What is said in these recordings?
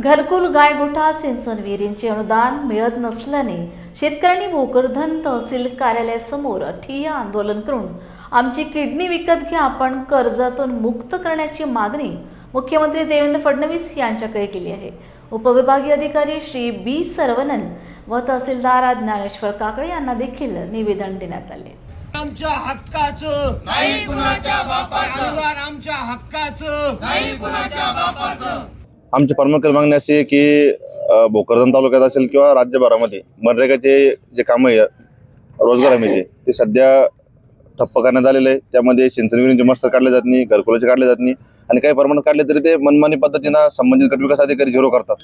घरकुल गायगोठा सिंचन विहिरींचे अनुदान मिळत नसल्याने शेतकऱ्यांनी भोकरधन तहसील कार्यालयासमोर ठिय्या आंदोलन करून आमची किडनी विकत घ्या आपण कर्जातून मुक्त करण्याची मागणी मुख्यमंत्री देवेंद्र फडणवीस यांच्याकडे केली आहे. उपविभागीय अधिकारी श्री बी सरवणन व तहसीलदार ज्ञानेश्वर काकडे यांना देखील निवेदन देण्यात आले. आमच्या हक्काचं नाही कुणाच्या बापाचं. आमच्या हक्काचं नाही कुणाच्या बापाचं. आमची प्रमुख मागणी अशी आहे की भोकरदन तालुक्यात असेल किंवा राज्यभरामध्ये मनरेगाचे जे कामं आहे रोजगार हमीचे ते सध्या ठप्प करण्यात आलेले आहे त्यामध्ये सिंचन विहिरींचे मस्तर काढले जात नाही घरकुलाचे काढले जात नाही आणि काही प्रमाणात काढले तरी ते मनमानी पद्धतीनं संबंधित गट विकास अधिकारी झिरो करतात.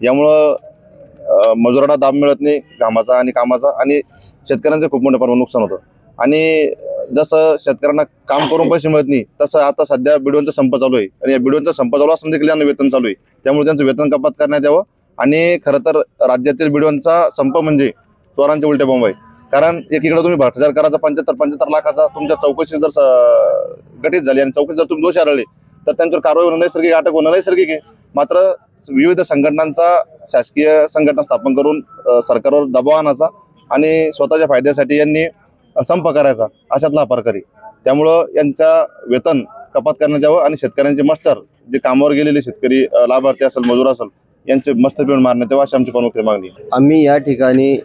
यामुळं मजुरांना दाब मिळत नाही कामाचा आणि कामाचा आणि शेतकऱ्यांचं खूप मोठ्या प्रमाणात नुकसान होतं. आणि जसं शेतकऱ्यांना काम करून पैसे मिळत नाही तसं आता सध्या बिडोंचा संप चालू आहे. आणि या बिडोंचा संप चालू असताना देखील यांना वेतन चालू आहे. त्यामुळे त्यांचं वेतन कपात करण्यात यावं आणि खरं तर राज्यातील बिडोंचा संप म्हणजे चोरांचे उलटे बॉम्ब आहे. कारण एकीकडे तुम्ही भ्रष्टाचार करायचा पंच्याहत्तर पंच्याहत्तर लाखाचा तुमच्या चौकशी जर गठीत झाली आणि चौकशी जर तुम्ही दोष आढळले तर त्यांच्यावर कारवाई होणं नैसर्गिक अटक होणं नैसर्गिक आहे. मात्र विविध संघटनांचा शासकीय संघटना स्थापन करून सरकारवर दबाव आणायचा आणि स्वतःच्या फायद्यासाठी यांनी संप करायचा अशातला हा प्रकार आहे त्यामुळं यांचा वेतन कपात करण्यात यावं आणि शेतकऱ्यांचे मस्टर जे कामावर गेलेले शेतकरी लाभार्थी असेल मजूर असेल यांचे मस्तर पिऊन मारण्यात यावं अशी आमची प्रमुख मागणी आम्ही या ठिकाणी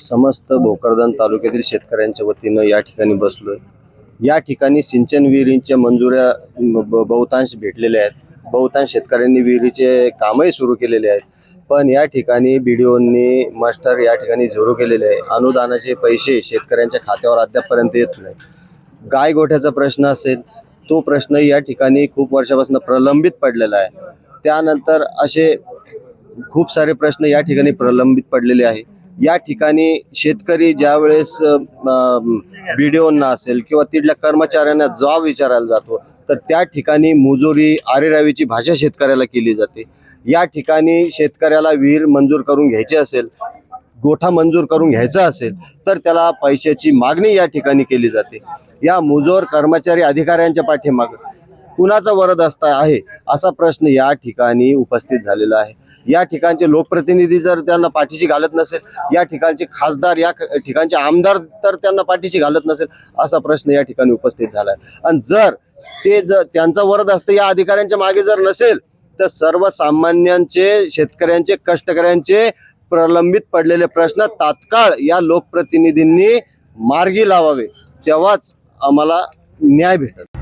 समस्त भोकरदन तालुक्यातील शेतकऱ्यांच्या वतीनं या ठिकाणी बसलो या ठिकाणी सिंचन विहिरींच्या मंजुऱ्या ब- बहुतांश भेटलेल्या आहेत. बहुतांश शेतकऱ्यांनी विहिरीचे कामही सुरू केलेले आहेत. पण या ठिकाणी बीडीओंनी मास्टर या ठिकाणी झिरो केलेले आहे. अनुदानाचे पैसे शेतकऱ्यांच्या खात्यावर अद्यापपर्यंत येत नाही. गाय गोठ्याचा प्रश्न असेल तो प्रश्न या ठिकाणी खूप वर्षापासून प्रलंबित पडलेला आहे. त्यानंतर असे खूप सारे प्रश्न या ठिकाणी प्रलंबित पडलेले आहे. या ठिकाणी शेतकरी ज्या वेळेस बीडीओंना असेल किंवा तिथल्या कर्मचाऱ्यांना जॉब विचारायला जातो तर त्या ठिकाणी मुजोरी आरेरावीची भाषा शेतकऱ्याला केली जाते. या ठिकाणी शेतकऱ्याला विहीर मंजूर करून घ्यायची असेल गोठा मंजूर करून घ्यायचा असेल तर त्याला पैशाची मागणी या ठिकाणी केली जाते. या मुजोर कर्मचारी अधिकाऱ्यांच्या पाठीमाग कुणाचा वरद असता आहे असा प्रश्न या ठिकाणी उपस्थित झालेला आहे. या ठिकाणचे लोकप्रतिनिधी जर त्यांना पाठीशी घालत नसेल या ठिकाणचे खासदार या ठिकाणचे आमदार तर त्यांना पाठीशी घालत नसेल असा प्रश्न या ठिकाणी उपस्थित झाला आहे. आणि जर ते जर त्यांचं वरद असतं या अधिकाऱ्यांच्या मागे जर नसेल तर सर्वसामान्यांचे शेतकऱ्यांचे कष्टकऱ्यांचे प्रलंबित पडलेले प्रश्न तात्काळ या लोकप्रतिनिधींनी मार्गी लावावे. तेव्हाच आम्हाला न्याय भेटत